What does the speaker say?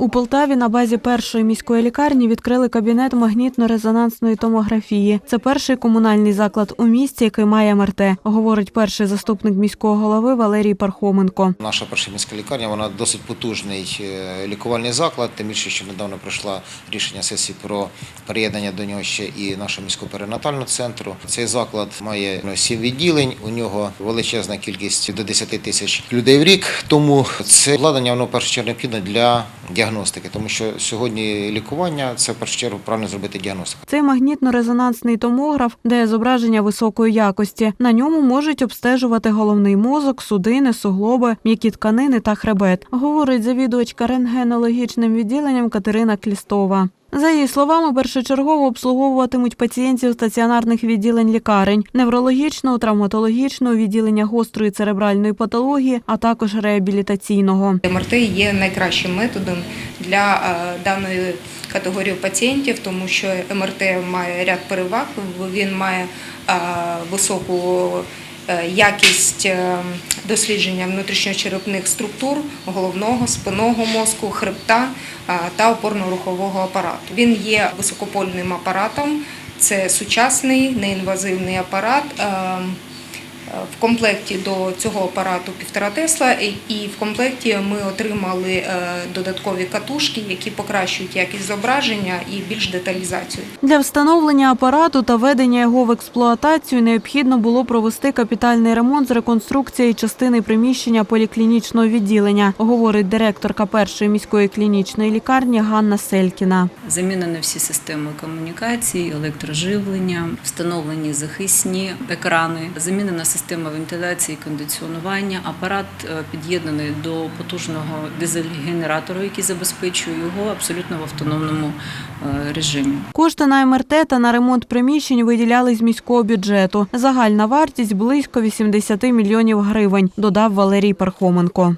У Полтаві на базі першої міської лікарні відкрили кабінет магнітно-резонансної томографії. Це перший комунальний заклад у місті, який має МРТ, говорить перший заступник міського голови Валерій Пархоменко. Наша перша міська лікарня вона досить потужний е, лікувальний заклад. Тим більше, що недавно пройшло рішення сесії про приєднання до нього ще і нашого міського перинатального центру. Цей заклад має ну, сім відділень. У нього величезна кількість до 10 тисяч людей в рік. Тому це обладнання воно першу чергу для діагностики, тому що сьогодні лікування це в першу чергу правильно зробити діагностику. Цей магнітно-резонансний томограф де зображення високої якості. На ньому можуть обстежувати головний мозок, судини, суглоби, м'які тканини та хребет, говорить завідувачка рентгенологічним відділенням Катерина Клістова. За її словами, першочергово обслуговуватимуть пацієнтів стаціонарних відділень лікарень, неврологічного, травматологічного, відділення гострої церебральної патології, а також реабілітаційного. МРТ є найкращим методом для е, даної категорії пацієнтів, тому що МРТ має ряд переваг. Він має е, високу е, якість дослідження внутрішньочерепних структур головного, спинного мозку, хребта та опорно-рухового апарату. Він є високопольним апаратом. Це сучасний неінвазивний апарат. В комплекті до цього апарату півтора Тесла, і- в комплекті ми отримали е, додаткові катушки, які покращують якість зображення і більш деталізацію. Для встановлення апарату та введення його в експлуатацію необхідно було провести капітальний ремонт з реконструкцією частини приміщення поліклінічного відділення, говорить директорка першої міської клінічної лікарні Ганна Селькіна. Замінені всі системи комунікацій, електроживлення, встановлені захисні екрани, замінена система вентиляції, кондиціонування. Апарат е, під'єднаний до потужного дизель-генератора, який забезпечує його абсолютно в автономному е, режимі. Кошти на МРТ та на ремонт приміщень виділяли з міського бюджету. Загальна вартість близько 80 мільйонів гривень, додав Валерій Пархоменко.